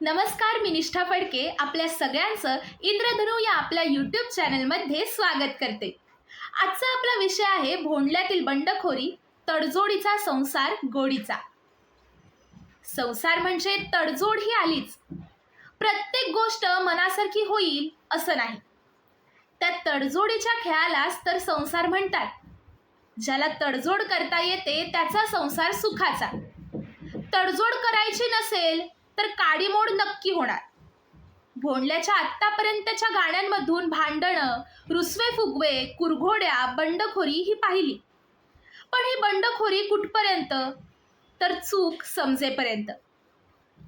नमस्कार मी निष्ठा फडके. आपल्या सगळ्यांचं इंद्रधनू या आपल्या यूट्यूब चॅनलमध्ये स्वागत करते. आजचा आपला विषय आहे भोंडल्यातील बंडखोरी तडजोडीचा संसार गोडीचा. संसार म्हणजे तडजोड ही आलीच. प्रत्येक गोष्ट मनासारखी होईल असं नाही. त्या तडजोडीच्या खेळालाच तर संसार म्हणतात. ज्याला तडजोड करता येते त्याचा संसार सुखाचा. तडजोड करायची नसेल तर काडीमोड नक्की होणार. भोंडल्याच्या आत्तापर्यंतच्या गाण्यांमधून भांडणं रुसवे फुगवे कुरघोड्या बंडखोरी ही पाहिली. पण ही बंडखोरी कुठपर्यंत? तर चूक समजेपर्यंत.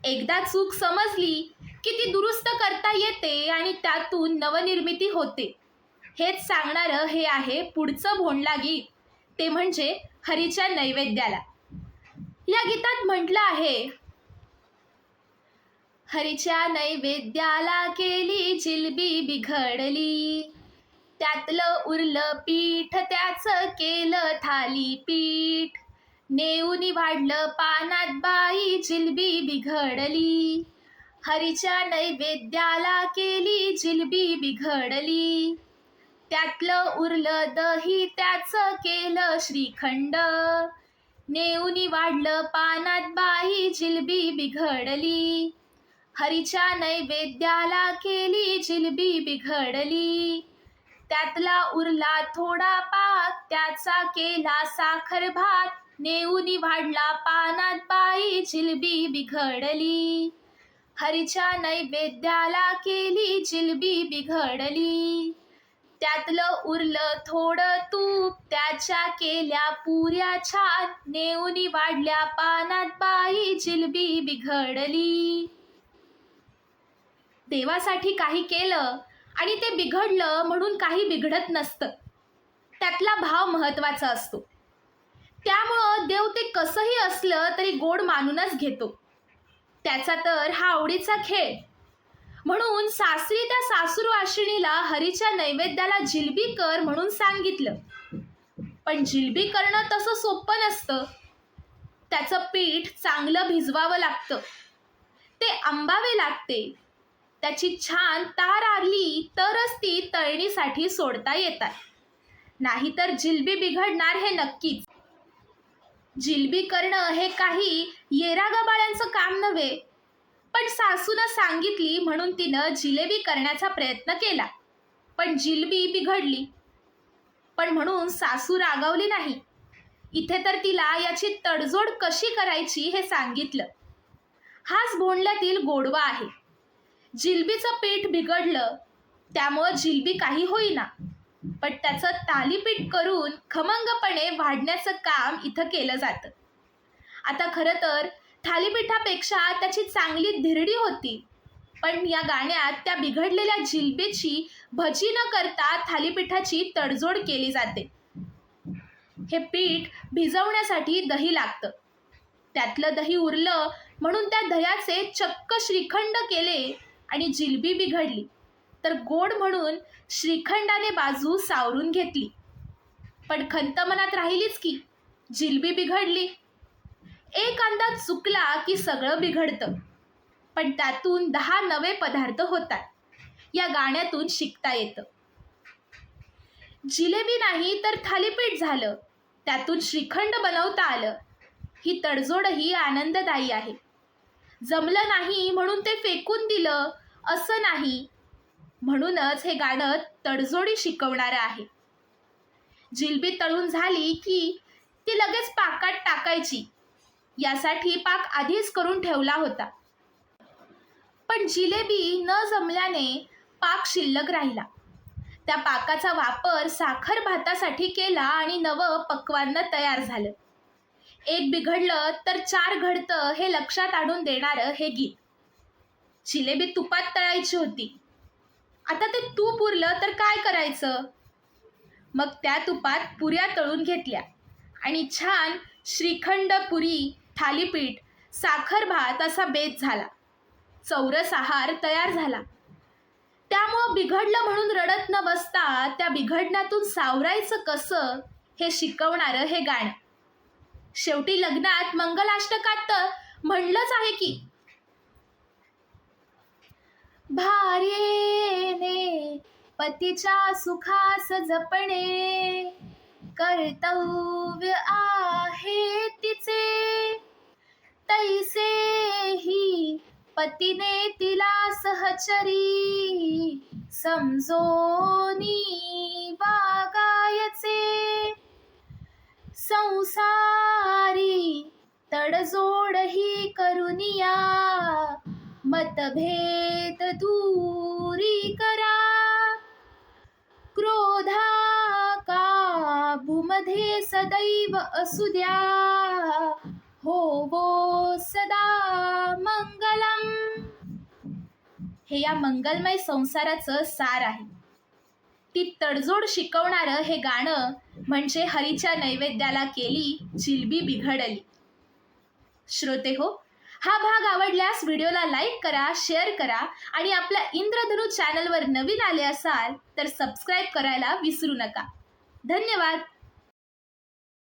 एकदा चूक समजली की ती दुरुस्त करता येते आणि त्यातून नवनिर्मिती होते. हेच सांगणारं हे आहे पुढचं भोंडला गीत. ते म्हणजे हरीच्या नैवेद्याला. या गीतात म्हटलं आहे हरीच्या नैवेद्याला केली जिलबी बिघडली. त्यातलं उरलं पीठ त्याचं केलं थाली पीठ नेऊनी वाढलं पानात बाई जिलबी बिघडली. हरीच्या नैवेद्याला केली जिलबी बिघडली. त्यातलं उरलं दही त्याचं केलं श्रीखंड. नेऊनी वाढलं पानात बाई जिलबी बिघडली. हरीच्या नैवेद्याला केली जिलबी बिघडली. त्यातला उरला थोडा पाक त्याचा केला साखर भात. नेऊनी वाढला पानात बाई जिलबी बिघडली. हरीच्या नैवेद्याला केली जिलबी बिघडली. त्यातलं उरलं थोडं तूप त्याच्या केल्या पुऱ्या छान. नेऊनी वाढल्या पानात बाई जिलबी बिघडली. देवासाठी काही केलं आणि ते बिघडलं म्हणून काही बिघडत नसतं. त्यातला भाव महत्त्वाचा असतो. त्यामुळं देव ते कसंही असलं तरी गोड मानूनच घेतो. त्याचा तर हा आवडीचा खेळ. म्हणून सासरी त्या सासरू आशिणीला हरीच्या नैवेद्याला जिलबी कर म्हणून सांगितलं. पण जिलबी करणं तसं सोपं नसतं. त्याचं पीठ चांगलं भिजवावं लागतं. ते आंबावे लागते. त्याची छान तार आली तरच ती तळणीसाठी सोडता येतात. नाहीतर जिलबी बिघडणार हे नक्कीच. जिलबी करणं हे काही येरागाबाळ्यांचं काम नव्हे पण सासूनं सांगितली म्हणून तिनं जिलेबी करण्याचा प्रयत्न केला. पण जिलबी बिघडली. पण म्हणून सासू रागावली नाही. इथे तर तिला याची तडजोड कशी करायची हे सांगितलं. हाच भोंडल्यातील गोडवा आहे. जिलबीचं पीठ बिघडलं त्यामुळं जिलबी काही होईना. पण त्याचं तालीपीठ करून खमंगपणे वाढण्याचं काम इथं केलं जातं. आता खरं तर थालीपीठापेक्षा त्याची चांगली धिरडी होती पण या गाण्यात त्या बिघडलेल्या जिलबीची भजी न करता थालीपीठाची तडजोड केली जाते. हे पीठ भिजवण्यासाठी दही लागतं. त्यातलं दही उरलं म्हणून त्या दह्याचे चक्क श्रीखंड केले आणि जिलबी बिघडली. तर गोड म्हणून श्रीखंडाने बाजू सावरून घेतली. पण खंत मनात राहिलीच की जिलबी बिघडली. एक अंदाज चुकला की सगळं बिघडतं. पण त्यातून दहा नवे पदार्थ होतात. या गाण्यातून शिकता येतं. जिलेबी नाही तर थालीपीठ झालं. त्यातून श्रीखंड बनवता आलं. ही तडजोडही आनंददायी आहे. जमलं नाही म्हणून ते फेकून दिलं. असं नाही. म्हणूनच हे गाणं तडजोडी शिकवणारं आहे. जिलबी तळून झाली की ती लगेच पाकात टाकायची. यासाठी पाक आधीच करून ठेवला होता. पण जिलेबी न जमल्याने पाक शिल्लक राहिला. त्या पाकाचा वापर साखर भातासाठी केला आणि नवं पक्वान्न तयार झालं. एक बिघडलं तर चार घडतं हे लक्षात आणून देणारं हे गीत. जिलेबी तुपात तळायची होती. आता ते तूप उरलं तर काय करायचं? मग त्या तुपात पुऱ्या तळून घेतल्या. आणि छान श्रीखंड पुरी थालीपीठ साखर भात असा बेत झाला. चौरस आहार तयार झाला. त्यामुळं बिघडलं म्हणून रडत न बसता त्या बिघडण्यातून सावरायचं कसं हे शिकवणारं हे गाणं. शेवटी लग्नात मंगलाष्टकात तर म्हणलंच आहे की भार्येने पतीच्या सुखास जपणे. कर्तव्य आहे तिचे. तैसेही पतीने तिला सहचरी. समजोनी बागायचे संसारी तडजोड ही करुनिया. मतभेद दूरी करा. क्रोधा काबूमध्ये सदैव असू द्या. होवो सदा मंगलम. हे या मंगलमय संसाराचं सार आहे. ती तडजोड शिकवणारं हे गाणं म्हणजे हरीच्या नैवेद्याला केली जिलबी बिघडली. श्रोते हो हा भाग आवडल्यास व्हिडिओला लाईक करा शेअर करा आणि आपल्या इंद्रधनु चॅनलवर नवीन आले असाल तर सबस्क्राईब करायला विसरू नका. धन्यवाद.